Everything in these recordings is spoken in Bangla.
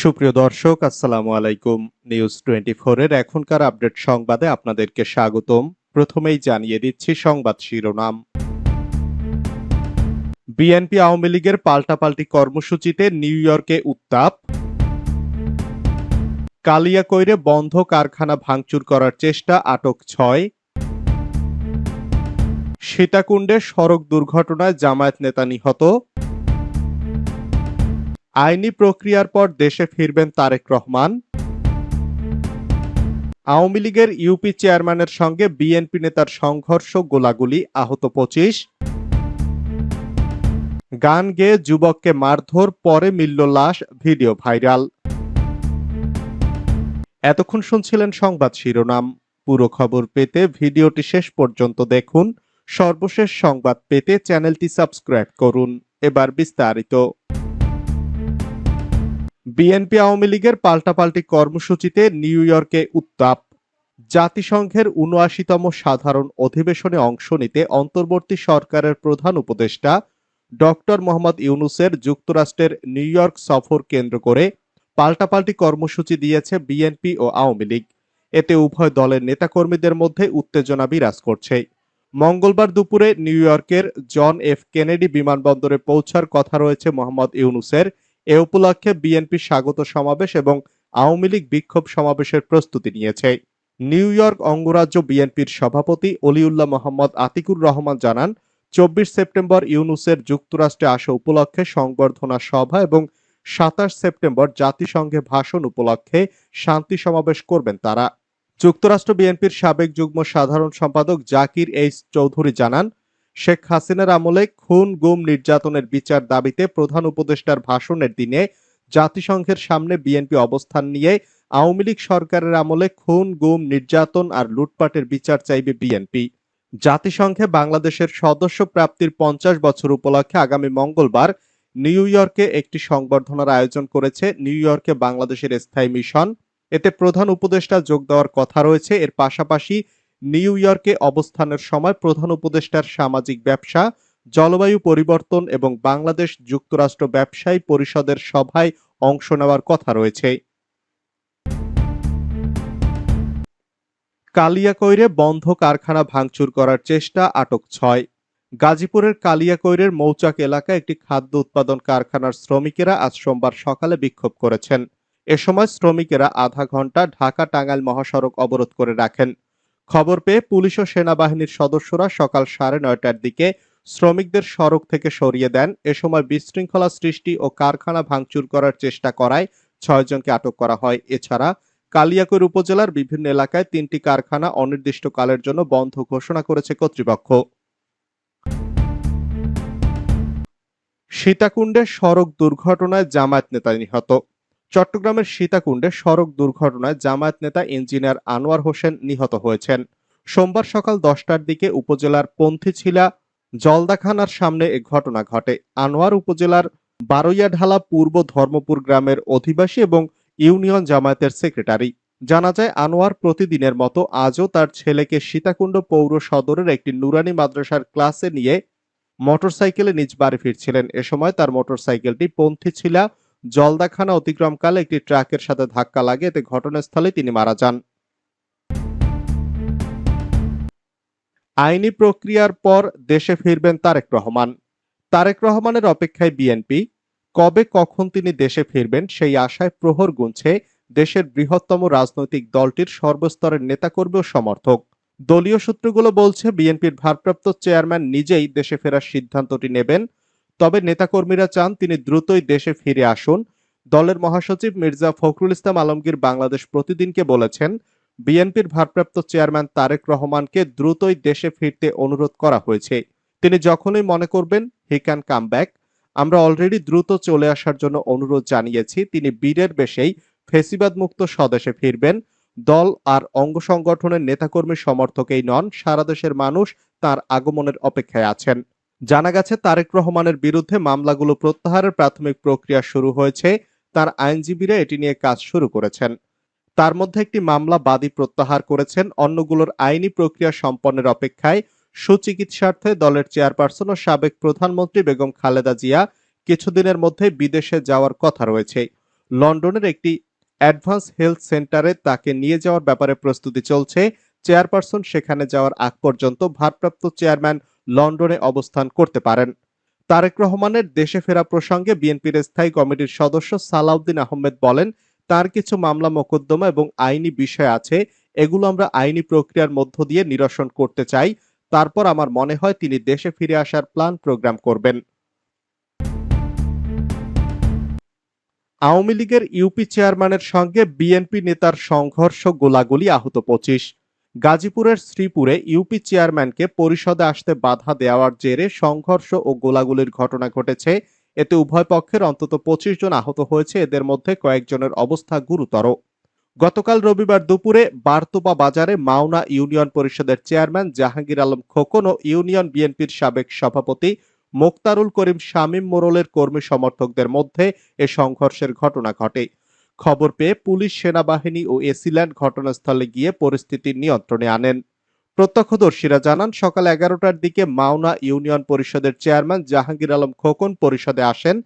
সুপ্রিয় দর্শক, আসসালামু আলাইকুম। নিউজ টোয়েন্টি এর এখনকার আপডেট সংবাদে আপনাদেরকে স্বাগতম। প্রথমেই জানিয়ে দিচ্ছি সংবাদ শিরোনাম। বিএনপি আওয়ামী লীগের পাল্টাপাল্টি কর্মসূচিতে নিউ ইয়র্কে উত্তাপ। কালিয়াকৈরে বন্ধ কারখানা ভাঙচুর করার চেষ্টা, আটক ছয়। সীতাকুণ্ডে সড়ক দুর্ঘটনায় জামায়াত নেতা নিহত। আইনি প্রক্রিয়ার পর দেশে ফিরবেন তারেক রহমান। আওয়ামী লীগের ইউপি চেয়ারম্যানের সঙ্গে বিএনপি নেতার সংঘর্ষ গোলাগুলি, আহত পঁচিশ। গান গেয়ে যুবককে মারধর, পরে মিলল লাশ, ভিডিও ভাইরাল। এতক্ষণ শুনছিলেন সংবাদ শিরোনাম। পুরো খবর পেতে ভিডিওটি শেষ পর্যন্ত দেখুন। সর্বশেষ সংবাদ পেতে চ্যানেলটি সাবস্ক্রাইব করুন। এবার বিস্তারিত। বিএনপি আওয়ামী লীগের পাল্টাপাল্টি কর্মসূচিতে নিউ ইয়র্কে উত্তাপ। জাতিসংঘের উনআশিতম সাধারণ অধিবেশনে অংশ নিতে অন্তর্বর্তী সরকারের প্রধান উপদেষ্টা ডক্টর মোহাম্মদ ইউনুসের যুক্তরাষ্ট্রের নিউ ইয়র্ক সফর কেন্দ্র করে পাল্টাপাল্টি কর্মসূচি দিয়েছে বিএনপি ও আওয়ামী লীগ। এতে উভয় দলের নেতাকর্মীদের মধ্যে উত্তেজনা বিরাজ করছে। মঙ্গলবার দুপুরে নিউ ইয়র্কের জন এফ কেনেডি বিমানবন্দরে পৌঁছার কথা রয়েছে মোহাম্মদ ইউনুসের। এ উপলক্ষে বিএনপি স্বাগত সমাবেশ এবং আওয়ামী লীগ বিক্ষোভ সমাবেশের প্রস্তুতি নিয়েছে। নিউ ইয়র্ক অঙ্গরাজ্য বিএনপির সভাপতি অলিউল্লাহ মোহাম্মদ আতিকুর রহমান জানান, চব্বিশ সেপ্টেম্বর ইউনুসের যুক্তরাষ্ট্রে আসা উপলক্ষে সংবর্ধনা সভা এবং সাতাশ সেপ্টেম্বর জাতিসংঘে ভাষণ উপলক্ষে শান্তি সমাবেশ করবেন তারা। যুক্তরাষ্ট্র বিএনপির সাবেক যুগ্ম সাধারণ সম্পাদক জাকির এইচ চৌধুরী জানান শেখ হাসিনার আমলে খুন, গুম নির্যাতনের বিচার দাবিতে প্রধান উপদেষ্টার ভাষণের দিনে জাতিসংঘের সামনে বিএনপি অবস্থান নিয়ে আওয়ামী লীগ সরকারের আমলে খুন, গুম, নির্যাতন আর লুটপাটের বিচার চাইবে বিএনপি। জাতিসংঘে বাংলাদেশের সদস্য প্রাপ্তির পঞ্চাশ বছর উপলক্ষে আগামী মঙ্গলবার নিউ ইয়র্কে একটি সংবর্ধনার আয়োজন করেছে নিউ ইয়র্কে বাংলাদেশের স্থায়ী মিশন। এতে প্রধান উপদেষ্টা যোগ দেওয়ার কথা রয়েছে। এর পাশাপাশি নিউ ইয়র্কে অবস্থানের সময় প্রধান উপদেষ্টার সামাজিক ব্যবসা, জলবায়ু পরিবর্তন এবং বাংলাদেশ যুক্তরাষ্ট্র ব্যবসায়ী পরিষদের সভায় অংশ নেওয়ার কথা রয়েছে। কালিয়াকৈরে বন্ধ কারখানা ভাঙচুর করার চেষ্টা, আটক ছয়। গাজীপুরের কালিয়াকৈরের মৌচাক এলাকায় একটি খাদ্য উৎপাদন কারখানার শ্রমিকেরা আজ সোমবার সকালে বিক্ষোভ করেছেন। এ সময় শ্রমিকেরা আধা ঘণ্টা ঢাকা টাঙ্গাইল মহাসড়ক অবরোধ করে রাখেন। খবর পেয়ে পুলিশ ও সেনাবাহিনীর সদস্যরা সকাল সাড়ে নয়টার দিকে শ্রমিকদের সড়ক থেকে সরিয়ে দেন। এ সময় বিশৃঙ্খলা সৃষ্টি ও কারখানা ভাঙচুর করার চেষ্টা করায় ছয়জনকে আটক করা হয়। এছাড়া কালিয়াকৈর উপজেলার বিভিন্ন এলাকায় তিনটি কারখানা অনির্দিষ্টকালের জন্য বন্ধ ঘোষণা করেছে কর্তৃপক্ষ। সীতাকুণ্ডে সড়ক দুর্ঘটনায় জামায়াত নেতা নিহত। চট্টগ্রামের সীতাকুণ্ডে সড়ক দুর্ঘটনায় জামায়াত নেতা ইঞ্জিনিয়ার আনোয়ার হোসেন নিহত হয়েছেন। সোমবার সকাল দশটার দিকে উপজেলার পন্থীছিলা জলদাখানার সামনে এ ঘটনা ঘটে। আনোয়ার উপজেলার বারৈয়াঢালা পূর্ব ধর্মপুর গ্রামের অধিবাসী এবং ইউনিয়ন জামায়াতের সেক্রেটারি। জানা যায়, আনোয়ার প্রতিদিনের মতো আজও তার ছেলেকে সীতাকুণ্ড পৌর সদরের একটি নুরানি মাদ্রাসার ক্লাসে নিয়ে মোটরসাইকেলে নিজ বাড়ি ফিরছিলেন। এ সময় তার মোটরসাইকেলটি পন্থী পন্থীছিলা জলদাখানা অতিক্রমকালে একটি ট্রাকের সাথে ধাক্কা লাগে এতে ঘটনাস্থলে তিনি মারা যান। আইনি প্রক্রিয়ার পর দেশে ফিরবেন তারেক রহমান। তারেক রহমানের অপেক্ষায় বিএনপি, কবে কখন তিনি দেশে ফিরবেন সেই আশায় প্রহর গুনছে দেশের বৃহত্তম রাজনৈতিক দলটির সর্বস্তরের নেতাকর্মী ও সমর্থক। দলীয় সূত্রগুলো বলছে, বিএনপির ভারপ্রাপ্ত চেয়ারম্যান নিজেই দেশে ফেরার সিদ্ধান্তটি নেবেন তবে নেতাকর্মীরা চান তিনি দ্রুতই দেশে ফিরে আসুন। দলের মহাসচিব মির্জা ফখরুল ইসলাম আলমগীর বাংলাদেশ প্রতিদিনকে বলেছেন, বিএনপির ভারপ্রাপ্ত চেয়ারম্যান তারেক রহমানকে দ্রুতই দেশে ফিরতে অনুরোধ করা হয়েছে। তিনি যখনই মনে করবেন হি ক্যান কাম ব্যাক আমরা অলরেডি দ্রুত চলে আসার জন্য অনুরোধ জানিয়েছি, তিনি বীরের বেশেই ফেসিবাদ মুক্ত স্বদেশে ফিরবেন। দল আর অঙ্গ সংগঠনের নেতাকর্মী সমর্থকেই নন, সারা দেশের মানুষ তার আগমনের অপেক্ষায় আছেন। জানা গেছে, তারেক রহমানের বিরুদ্ধে মামলাগুলো প্রত্যাহারের প্রাথমিক প্রক্রিয়া শুরু হয়েছে। তার আইনজীবীরা এটি নিয়ে কাজ শুরু করেছেন। তার মধ্যে একটি মামলা বাদী প্রত্যাহার করেছেন। অন্যগুলোর আইনি প্রক্রিয়া সম্পন্নের অপেক্ষায় সুচিকিৎসার্থে দলের চেয়ারপারসন ও সাবেক প্রধানমন্ত্রী বেগম খালেদা জিয়া কিছুদিনের মধ্যে বিদেশে যাওয়ার কথা রয়েছে। লন্ডনের একটি অ্যাডভান্স হেলথ সেন্টারে তাকে নিয়ে যাওয়ার ব্যাপারে প্রস্তুতি চলছে। চেয়ারপারসন সেখানে যাওয়ার আগ পর্যন্ত ভারপ্রাপ্ত চেয়ারম্যান লন্ডনে অবস্থান করতে পারেন। তারেক রহমানের দেশে ফেরা প্রসঙ্গে বিএনপির স্থায়ী কমিটির সদস্য সালাউদ্দিন আহমেদ বলেন, তার কিছু মামলা মোকদ্দমা এবং আইনি বিষয় আছে, এগুলো আমরা আইনি প্রক্রিয়ার মধ্য দিয়ে নিরসন করতে চাই। তারপর আমার মনে হয় তিনি দেশে ফিরে আসার প্ল্যান প্রোগ্রাম করবেন। আওয়ামী লীগের ইউপি চেয়ারম্যানের সঙ্গে বিএনপি নেতার সংঘর্ষ গোলাগুলি আহত পঁচিশ। গাজীপুরের শ্রীপুরে ইউপি চেয়ারম্যানকে পরিষদে আসতে বাধা দেওয়ার জেরে সংঘর্ষ ও গোলাগুলির ঘটনা ঘটেছে। এতে উভয় পক্ষের অন্তত পঁচিশ জন আহত হয়েছে। এদের মধ্যে কয়েকজনের অবস্থা গুরুতর। গতকাল রবিবার দুপুরে বারতুপা বাজারে মাওনা ইউনিয়ন পরিষদের চেয়ারম্যান জাহাঙ্গীর আলম খোকন ও ইউনিয়ন বিএনপির সাবেক সভাপতি মোক্তারুল করিম শামীম মোরলের কর্মী সমর্থকদের মধ্যে এ সংঘর্ষের ঘটনা ঘটে। খবর পেয়ে পুলিশ, সেনাবাহিনী ও এসিল্যান্ড ঘটনাস্থলে গিয়ে পরিস্থিতি নিয়ন্ত্রণে আনেন। প্রত্যক্ষদর্শীরা জানান, সকাল এগারোটার দিকে মাওনা ইউনিয়ন পরিষদের চেয়ারম্যান জাহাঙ্গীর আলম খোকন পরিষদে আসেন।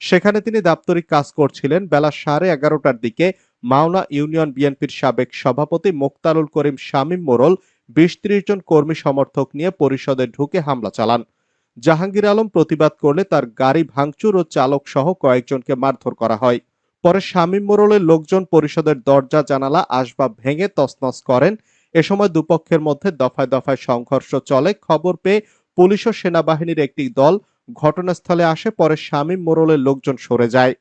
সেখানে তিনি দাপ্তরিক কাজ করছিলেন। বেলা সাড়ে এগারোটার দিকে মাওনা ইউনিয়ন বিএনপির সাবেক সভাপতি মোক্তারুল করিম শামীম মোরল বিশ ত্রিশ জন কর্মী সমর্থক নিয়ে পরিষদে ঢুকে হামলা চালান। জাহাঙ্গীর আলম প্রতিবাদ করলে তার গাড়ি ভাঙচুর ও চালক সহ কয়েকজনকে মারধর করা হয়। পরে শামীম মোরলের লোকজন পরিষদের দরজা জানালা আসবাব ভেঙে তছনছ করেন। এ সময় দুপক্ষের মধ্যে দফায় দফায় সংঘর্ষ চলে। খবর পেয়ে পুলিশ ও সেনাবাহিনীর একটি দল ঘটনাস্থলে আসে, পরে শামীম মোরলের লোকজন সরে যায়।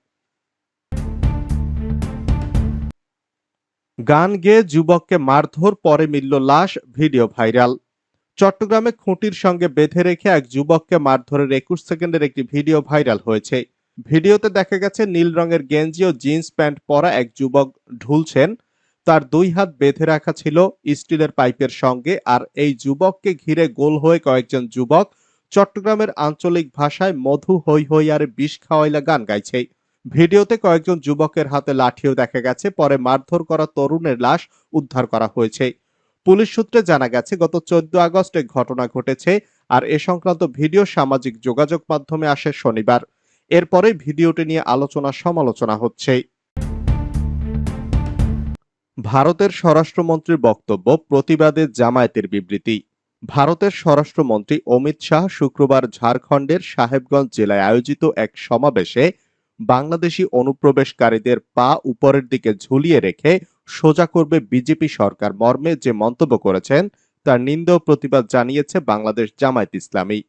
গান গেয়ে যুবককে মারধর, পরে মিলল লাশ, ভিডিও ভাইরাল। চট্টগ্রামে খুঁটির সঙ্গে বেঁধে রেখে এক যুবককে মারধরের একুশ সেকেন্ডের একটি ভিডিও ভাইরাল হয়েছে। ভিডিওতে দেখা গেছে নীল রঙের গেঞ্জি ও জিন্স প্যান্ট পরা এক যুবক ঢুলছেন। তার দুই হাত বেঁধে রাখা ছিল স্টিলের পাইপের সঙ্গে আর এই যুবককে ঘিরে গোল হয়ে কয়েকজন যুবক চট্টগ্রামের আঞ্চলিক ভাষায় মধু হই হই আর বিষ খাওয়াইলা গান গাইছে। ভিডিওতে কয়েকজন যুবকের হাতে লাঠিও দেখা গেছে, পরে মারধর করা তরুণের লাশ উদ্ধার করা হয়েছে। পুলিশ সূত্রে জানা গেছে, গত চোদ্দ আগস্ট ঘটনা ঘটেছে আর এ সংক্রান্ত ভিডিও সামাজিক যোগাযোগ মাধ্যমে আসে শনিবার। এরপরে ভিডিওটি নিয়ে আলোচনা সমালোচনা হচ্ছে। ভারতের স্বরাষ্ট্রমন্ত্রীর বক্তব্য, প্রতিবাদে জামায়াতের বিবৃতি। ভারতের স্বরাষ্ট্রমন্ত্রী অমিত শাহ শুক্রবার ঝাড়খণ্ডের সাহেবগঞ্জ জেলায় আয়োজিত এক সমাবেশে বাংলাদেশি অনুপ্রবেশকারীদের পা উপরের দিকে ঝুলিয়ে রেখে সোজা করবে বিজেপি সরকার মর্মে যে মন্তব্য করেছেন, তার নিন্দ প্রতিবাদ জানিয়েছে বাংলাদেশ জামায়াত ইসলামী।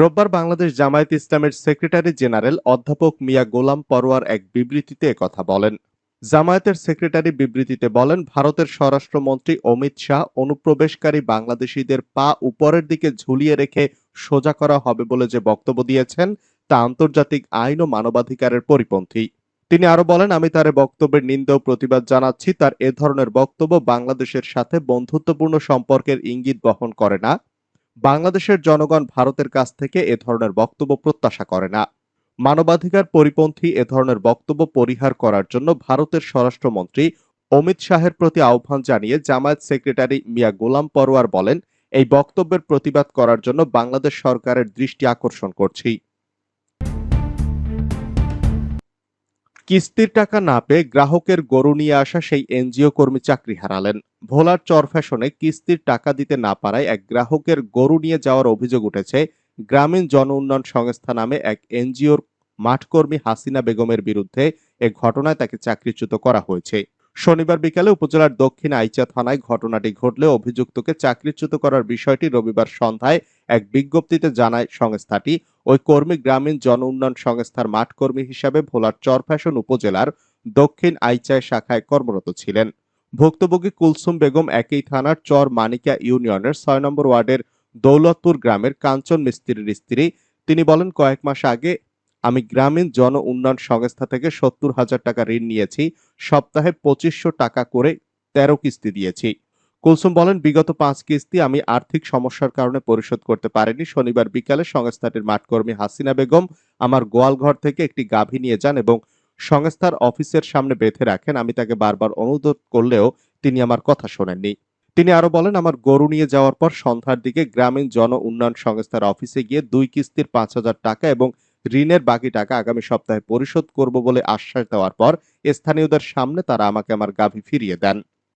রোববার বাংলাদেশ জামায়াত ইসলামের সেক্রেটারি জেনারেল অধ্যাপক মিয়া গোলাম পরোয়ার এক বিবৃতিতে কথা বলেন। জামায়াতের সেক্রেটারি বিবৃতিতে বলেন, ভারতের স্বরাষ্ট্রমন্ত্রী অমিত শাহ অনুপ্রবেশকারী বাংলাদেশিদের পা উপরের দিকে ঝুলিয়ে রেখে সোজা করা হবে বলে যে বক্তব্য দিয়েছেন, তা আন্তর্জাতিক আইন ও মানবাধিকারের পরিপন্থী। তিনি আরও বলেন, আমি তার বক্তব্যের নিন্দা ও প্রতিবাদ জানাচ্ছি। তার এ ধরনের বক্তব্য বাংলাদেশের সাথে বন্ধুত্বপূর্ণ সম্পর্কের ইঙ্গিত বহন করে না। বাংলাদেশের জনগণ ভারতের কাছ থেকে এ ধরনের বক্তব্য প্রত্যাশা করে না। মানবাধিকার পরিপন্থী এ ধরনের বক্তব্য পরিহার করার জন্য ভারতের স্বরাষ্ট্রমন্ত্রী অমিত শাহের প্রতি আহ্বান জানিয়ে জামায়াত সেক্রেটারি মিয়া গোলাম পরোয়ার বলেন, এই বক্তব্যের প্রতিবাদ করার জন্য বাংলাদেশ সরকারের দৃষ্টি আকর্ষণ করছি। কিস্তির টাকা না পেয়ে গ্রাহকের গরু নিয়ে আসা সেই এনজিও কর্মী চাকরি হারালেন। ভোলার চর ফ্যাশনে কিস্তির টাকা দিতে না পারায় এক গ্রাহকের গরু নিয়ে যাওয়ার অভিযোগ উঠেছে গ্রামীণ জন উন্নয়ন সংস্থা নামে এক এনজিওর মাঠকর্মী হাসিনা বেগমের বিরুদ্ধে এ ঘটনায় তাকে চাকরিচ্যুত করা হয়েছে। শনিবার বিকালে উপজেলার দক্ষিণ আইচা থানায় ঘটনাটি ঘটলে অভিযুক্তকে চাকরিচ্যুত করার বিষয়টি রবিবার সন্ধ্যায় এক বিজ্ঞপ্তিতে জানায় সংস্থাটি। ওই কর্মী গ্রামীণ জন উন্নয়ন সংস্থার মাঠকর্মী হিসাবে ভোলার চরফ্যাশন উপজেলার দক্ষিণ আইচায় শাখায় কর্মরত ছিলেন। ভুক্তভোগী কুলসুম বেগম একই থানার চর মানিকা ইউনিয়নের ছয় নম্বর ওয়ার্ডের দৌলতপুর গ্রামের কাঞ্চন মিস্ত্রির স্ত্রী। তিনি বলেন, কয়েক মাস আগে আমি গ্রামীণ জন উন্নয়ন সংস্থা থেকে সত্তর হাজার টাকা ঋণ নিয়েছি, সপ্তাহে পঁচিশশো টাকা করে তেরো কিস্তি দিয়েছি। কুলসুম বলেন, বিগত পাঁচ কিস্তি আমি আর্থিক সমস্যার কারণে পরিশোধ করতে পারিনি। শনিবার বিকালে সংস্থাটির মাঠকর্মী হাসিনা বেগম আমার গোয়ালঘর থেকে একটি গাভী নিয়ে যান এবং সংস্থার অফিসের সামনে বেঁধে রাখেন। আমি তাকে বারবার অনুরোধ করলেও তিনি আমার কথা শোনেননি। তিনি আরও বলেন, আমার গরু নিয়ে যাওয়ার পর সন্ধ্যার দিকে গ্রামীণ জন উন্নয়ন সংস্থার অফিসে গিয়ে দুই কিস্তির পাঁচ হাজার টাকা এবং ঋণের বাকি টাকা আগামী সপ্তাহে পরিশোধ করব বলে আশ্বাস দেওয়ার পর স্থানীয়দের সামনে তারা আমাকে আমার গাভী ফিরিয়ে দেন।